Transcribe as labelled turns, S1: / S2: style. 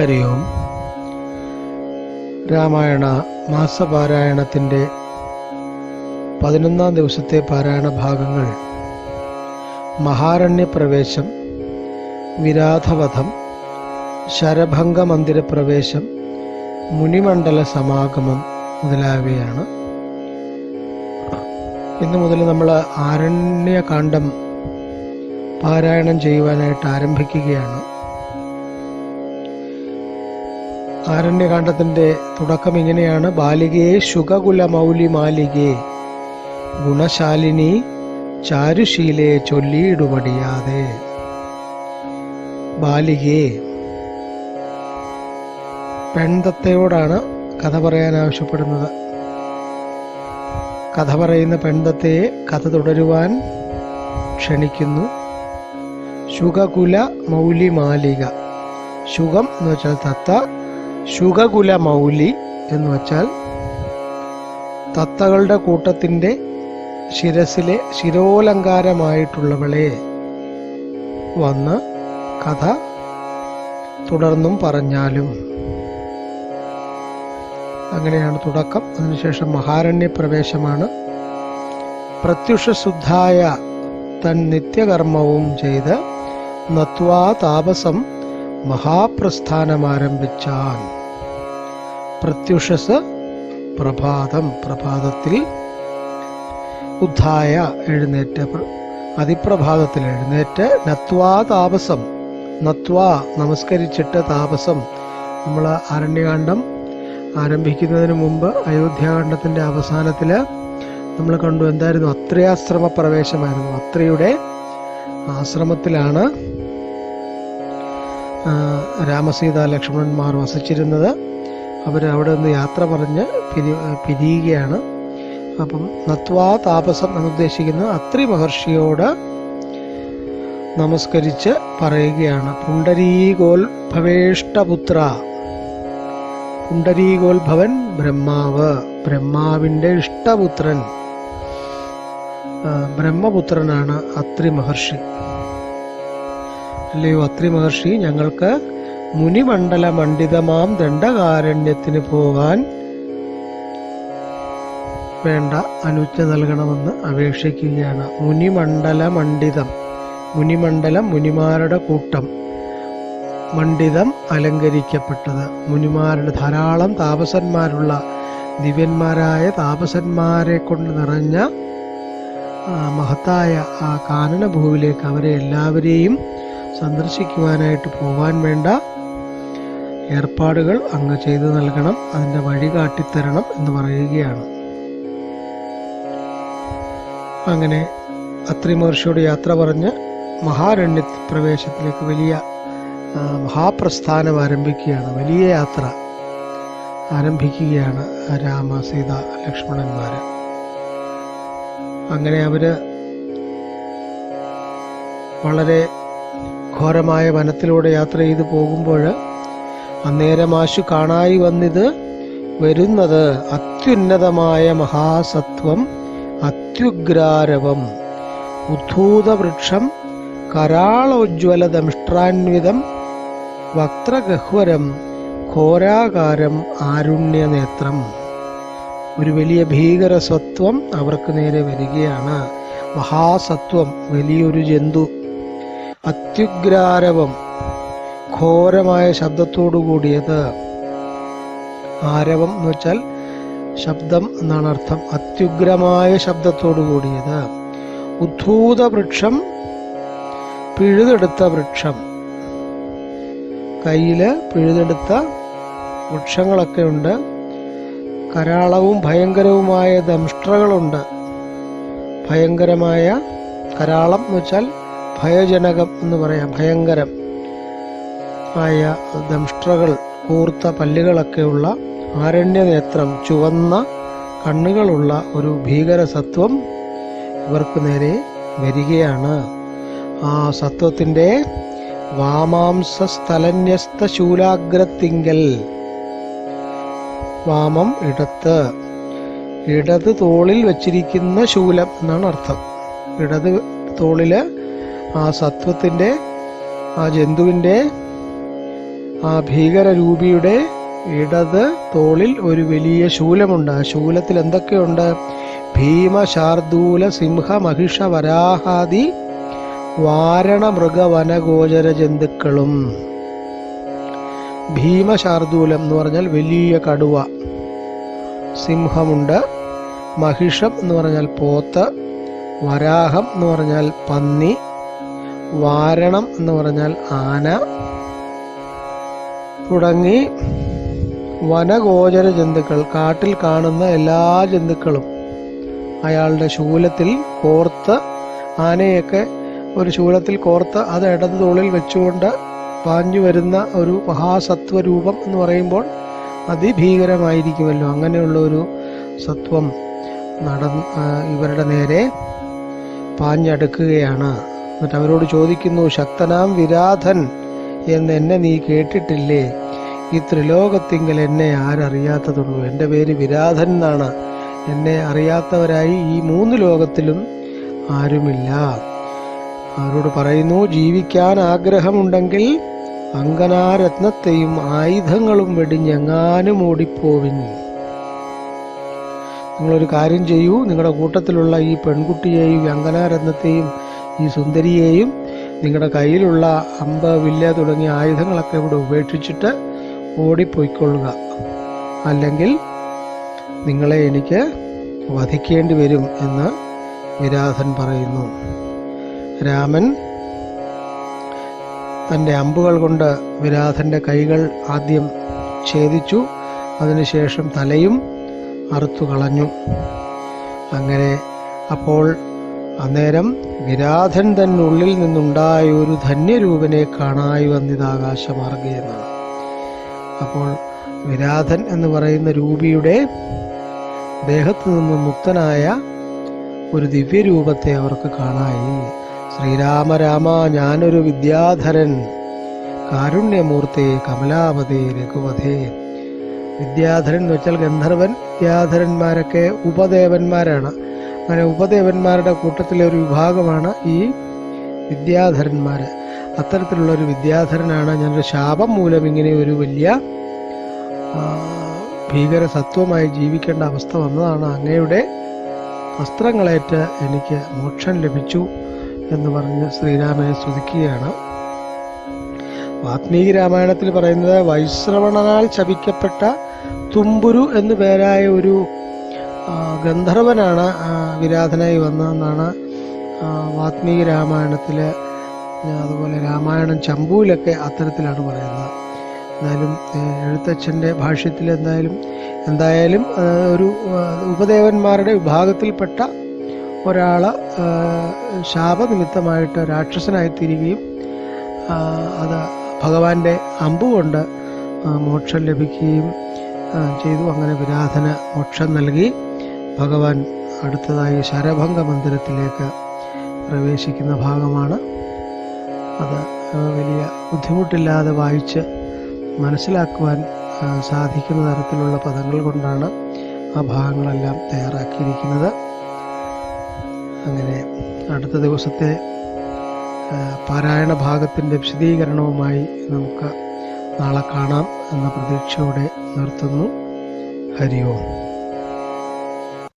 S1: ഹരി ഓം രാമായണ മാസപാരായണത്തിന്റെ പതിനൊന്നാം ദിവസത്തെ പാരായണ ഭാഗങ്ങൾ. മഹാരണ്യപ്രവേശം വിരാധവധം ശരഭംഗ മന്ദിരപ്രവേശം മുനിമണ്ഡല സമാഗമം മുതലായവയാണ്. ഇന്നു മുതൽ നമ്മൾ ആരണ്യകാന്ഡം പാരായണം ചെയ്യുവാനായിട്ട് ആരംഭിക്കുകയാണ്. ആരണ്യകാന്ഡത്തിന്റെ തുടക്കം ഇങ്ങനെയാണ്. ബാലികയെ ശുഗകുല മൗലി മാലികേ ഗുണശാലിനി ചാരുശീലെ ചൊല്ലിയിടുപടിയാതെ ബാലികയെ പെൺതത്തയോടാണ് കഥ പറയാൻ ആവശ്യപ്പെടുന്നത്. കഥ പറയുന്ന പെൺതത്തയെ കഥ തുടരുവാൻ ക്ഷണിക്കുന്നു. ശുഗകുല മൗലി മാലിക. ശുഖം എന്ന് വെച്ചാൽ തത്ത ശുഗകുല മൗലി എന്ന് വച്ചാൽ തത്തകളുടെ കൂട്ടത്തിന്റെ ശിരസിലെ ശിരോലങ്കാരമായിട്ടുള്ളവളെ വന്ന് കഥ തുടർന്നും പറഞ്ഞാലും. അങ്ങനെയാണ് തുടക്കം. അതിനുശേഷം മഹാരണ്യപ്രവേശമാണ്. പ്രത്യുഷശുദ്ധായ തൻ നിത്യകർമ്മവും ചെയ്ത് നത്വാ താപസം മഹാപ്രസ്ഥാനമാരംഭിച്ചാൻ പ്രത്യുഷസ് പ്രഭാതം പ്രഭാതത്തിൽ ഉദ്ധായ എഴുന്നേറ്റ് അതിപ്രഭാതത്തിൽ എഴുന്നേറ്റ് നത്വാ താപസം നത്വാ നമസ്കരിച്ചിട്ട് താപസം. നമ്മൾ അരണ്യകാന്ഡം ആരംഭിക്കുന്നതിന് മുമ്പ് അയോധ്യാകാന്ഡത്തിന്റെ അവസാനത്തിൽ നമ്മൾ കണ്ടു എന്തായിരുന്നു? അത്രയാശ്രമ പ്രവേശമായിരുന്നു. അത്രയുടെ ആശ്രമത്തിലാണ് രാമസീത ലക്ഷ്മണന്മാർ വസിച്ചിരുന്നത്. അവർ അവിടെ നിന്ന് യാത്ര പറഞ്ഞ് പിരി പിരിയുകയാണ്. അപ്പം നത്വാ താപസം എന്നുദ്ദേശിക്കുന്ന അത്രി മഹർഷിയോട് നമസ്കരിച്ച് പറയുകയാണ്. പുണ്ടരീകോത്ഭവേഷ്ടപുത്ര പുണ്ടരീകോത്ഭവൻ ബ്രഹ്മാവ്. ബ്രഹ്മാവിന്റെ ഇഷ്ടപുത്രൻ. ബ്രഹ്മപുത്രനാണ് അത്രി മഹർഷി. അല്ലയോ അത്രി മഹർഷി ഞങ്ങൾക്ക് മുനിമണ്ഡല മണ്ഡിതമാം ദണ്ഡകാരണ്യത്തിന് പോകാൻ വേണ്ട അനുജ്ഞ നൽകണമെന്ന് അപേക്ഷിക്കുകയാണ്. മുനിമണ്ഡല മണ്ഡിതം മുനിമണ്ഡലം മുനിമാരുടെ കൂട്ടം. മണ്ഡിതം അലങ്കരിക്കപ്പെട്ടത്. മുനിമാരുടെ ധാരാളം താപസന്മാരുള്ള ദിവ്യന്മാരായ താപസന്മാരെ കൊണ്ട് നിറഞ്ഞ മഹത്തായ ആ കാനനഭൂവിലേക്ക് അവരെ എല്ലാവരെയും സന്ദർശിക്കുവാനായിട്ട് പോകാൻ വേണ്ട ഏർപ്പാടുകൾ അങ്ങ് ചെയ്തു നൽകണം അതിന്റെ വഴി കാട്ടിത്തരണം എന്ന് പറയുകയാണ്. അങ്ങനെ അത്രി യാത്ര പറഞ്ഞ് മഹാരണ്യ പ്രവേശത്തിലേക്ക് വലിയ മഹാപ്രസ്ഥാനം ആരംഭിക്കുകയാണ്. വലിയ യാത്ര ആരംഭിക്കുകയാണ് രാമ സീത ലക്ഷ്മണന്മാർ അങ്ങനെ അവർ വളരെ ഘോരമായ വനത്തിലൂടെ യാത്ര ചെയ്തു പോകുമ്പോൾ അന്നേരം ആശു കാണായി വന്നിത് വരുന്നത് അത്യുന്നതമായ മഹാസത്വം അത്യുഗ്രാരവം ഉദ്ധൂതവൃക്ഷം കരാളോജ്വലതമിഷ്ട്രാൻവിതം വക്രഗഹ്വരം ഘോരാകാരം ആരുണ്യനേത്രം. ഒരു വലിയ ഭീകരസത്വം അവർക്ക് നേരെ വരികയാണ്. മഹാസത്വം വലിയൊരു ജന്തു. അത്യുഗ്രാരവം ഘോരമായ ശബ്ദത്തോടു കൂടിയത് ആരവം എന്ന് വെച്ചാൽ ശബ്ദം എന്നാണ് അർത്ഥം. അത്യുഗ്രമായ ശബ്ദത്തോടു കൂടിയത് ഉദ്ധൂത വൃക്ഷം പിഴുതെടുത്ത വൃക്ഷം. കയ്യിൽ പിഴുതെടുത്ത വൃക്ഷങ്ങളൊക്കെ ഉണ്ട്. കരാളവും ഭയങ്കരവുമായ ദംഷ്ട്രകളുണ്ട്. ഭയങ്കരമായ കരാളം എന്ന് വെച്ചാൽ ഭയജനകം എന്ന് പറയാം. ഭയങ്കരം. ആയ ദംഷ്ട്രകൾ കൂർത്ത പല്ലുകളൊക്കെയുള്ള ആരണ്യനേത്രം ചുവന്ന കണ്ണുകളുള്ള ഒരു ഭീകര സത്വം ഇവർക്ക് നേരെ വരികയാണ്. ആ സത്വത്തിന്റെ വാമാംസ സ്ഥലന്യസ്ത ശൂലാഗ്രത്തിങ്കൽ വാമം ഇടത്ത്. ഇടത് തോളിൽ വച്ചിരിക്കുന്ന ശൂലം എന്നാണ് അർത്ഥം. ഇടത് തോളിൽ ആ സത്വത്തിന്റെ ആ ജന്തുവിന്റെ ആ ഭീകരരൂപിയുടെ ഇടത് തോളിൽ ഒരു വലിയ ശൂലമുണ്ട്. ആ ശൂലത്തിൽ എന്തൊക്കെയുണ്ട്? ഭീമ ശാർദൂല സിംഹ മഹിഷ വരാഹാദി വാരണ മൃഗവനഗോചര ജന്തുക്കളും ഭീമ ശാർദൂലം എന്ന് പറഞ്ഞാൽ വലിയ കടുവ. സിംഹമുണ്ട്. മഹിഷം എന്ന് പറഞ്ഞാൽ പോത്ത്. വരാഹം എന്ന് പറഞ്ഞാൽ പന്നി. വാരണം എന്ന് പറഞ്ഞാൽ ആന. തുടങ്ങി വനഗോചര ജന്തുക്കൾ കാട്ടിൽ കാണുന്ന എല്ലാ ജന്തുക്കളും അയാളുടെ ശൂലത്തിൽ കോർത്ത് ആനയൊക്കെ ഒരു ശൂലത്തിൽ കോർത്ത് അത് ഇടത് തോളിൽ വെച്ചുകൊണ്ട് പാഞ്ഞു വരുന്ന ഒരു മഹാസത്വരൂപം എന്ന് പറയുമ്പോൾ അതിഭീകരമായിരിക്കുമല്ലോ. അങ്ങനെയുള്ള ഒരു സത്വം നട ഇവരുടെ നേരെ പാഞ്ഞടുക്കുകയാണ്. എന്നിട്ട് അവരോട് ചോദിക്കുന്നു ശക്തനാം വിരാധൻ എന്ന് എന്നെ നീ കേട്ടിട്ടില്ലേ? ഈ ത്രിലോകത്തിങ്കൽ എന്നെ ആരറിയാത്തതുള്ളൂ. എന്റെ പേര് വിരാധൻ എന്നാണ്. എന്നെ അറിയാത്തവരായി ഈ മൂന്ന് ലോകത്തിലും ആരുമില്ല. അവരോട് പറയുന്നു ജീവിക്കാൻ ആഗ്രഹമുണ്ടെങ്കിൽ അങ്കനാരത്നത്തെയും ആയുധങ്ങളും വെടിഞ്ഞെങ്ങാനും ഓടിപ്പോവിൻ. നിങ്ങളൊരു കാര്യം ചെയ്യൂ. നിങ്ങളുടെ കൂട്ടത്തിലുള്ള ഈ പെൺകുട്ടിയെയും അങ്കനാരത്നത്തെയും ഈ സുന്ദരിയെയും നിങ്ങളുടെ കയ്യിലുള്ള അമ്പ് വില്ല തുടങ്ങിയ ആയുധങ്ങളൊക്കെ ഇവിടെ ഉപേക്ഷിച്ചിട്ട് ഓടിപ്പോയിക്കൊള്ളുക. അല്ലെങ്കിൽ നിങ്ങളെ എനിക്ക് വധിക്കേണ്ടി വരും എന്ന് വിരാധൻ പറയുന്നു. രാമൻ തന്റെ അമ്പുകൾ കൊണ്ട് വിരാധന്റെ കൈകൾ ആദ്യം ഛേദിച്ചു അതിനുശേഷം തലയും അറുത്തു കളഞ്ഞു. അങ്ങനെ അപ്പോൾ അന്നേരം വിരാധൻ തന്നുള്ളിൽ നിന്നുണ്ടായ ഒരു ധന്യരൂപനെ കാണായി വന്നിതാകാശമാർഗേ എന്നാണ്. അപ്പോൾ വിരാധൻ എന്ന് പറയുന്ന രൂപിയുടെ ദേഹത്തു നിന്ന് മുക്തനായ ഒരു ദിവ്യരൂപത്തെ അവർക്ക് കാണായി. ശ്രീരാമ രാമ ഞാനൊരു വിദ്യാധരൻ. കാരുണ്യമൂർത്തെ കമലാപതേ രഘുപതേ. വിദ്യാധരൻ എന്ന് വെച്ചാൽ ഗന്ധർവൻ വിദ്യാധരന്മാരൊക്കെ ഉപദേവന്മാരാണ്. അങ്ങനെ ഉപദേവന്മാരുടെ കൂട്ടത്തിലെ ഒരു വിഭാഗമാണ് ഈ വിദ്യാധരന്മാർ അത്തരത്തിലുള്ള ഒരു വിദ്യാധരനാണ് ഞാനൊരു ശാപം മൂലം ഇങ്ങനെ ഒരു വലിയ ഭീകര സത്വമായി ജീവിക്കേണ്ട അവസ്ഥ വന്നതാണ്. അങ്ങയുടെ വസ്ത്രങ്ങളേറ്റ് എനിക്ക് മോക്ഷം ലഭിച്ചു എന്ന് പറഞ്ഞ് ശ്രീരാമനെ സ്തുതിക്കുകയാണ്. വാത്മീകി രാമായണത്തിൽ പറയുന്നത് വൈശ്രവണനാൽ ശപിക്കപ്പെട്ട തുമ്പുരു എന്നു പേരായ ഒരു ഗന്ധർവനാണ് വിരാധനായി വന്നതെന്നാണ് വാത്മീകി രാമായണത്തിൽ അതുപോലെ രാമായണം ചമ്പുവിലൊക്കെ അത്തരത്തിലാണ് പറയുന്നത്. ഏഹ്, എഴുത്തച്ഛന്റെ ഭാഷ്യത്തിൽ എന്തായാലും എന്തായാലും ഒരു ഉപദേവന്മാരുടെ വിഭാഗത്തിൽപ്പെട്ട ഒരാൾ ശാപനിമിത്തമായിട്ട് രാക്ഷസനായി തീരുകയും അത് ഭഗവാന്റെ അമ്പുകൊണ്ട് മോക്ഷം ലഭിക്കുകയും ചെയ്തു. അങ്ങനെ വിരാധന മോക്ഷം നൽകി. ഭഗവാൻ അടുത്തതായി ശരഭംഗ മന്ദിരത്തിലേക്ക് പ്രവേശിക്കുന്ന ഭാഗമാണ് അത്. വലിയ ബുദ്ധിമുട്ടില്ലാതെ വായിച്ച് മനസ്സിലാക്കുവാൻ സാധിക്കുന്ന തരത്തിലുള്ള പദങ്ങൾ കൊണ്ടാണ് ആ ഭാഗങ്ങളെല്ലാം തയ്യാറാക്കിയിരിക്കുന്നത്. അങ്ങനെ അടുത്ത ദിവസത്തെ പാരായണ ഭാഗത്തിന്റെ വിശദീകരണവുമായി നമുക്ക് നാളെ കാണാം എന്ന പ്രതീക്ഷയോടെ നിർത്തുന്നു. ഹരിയോ.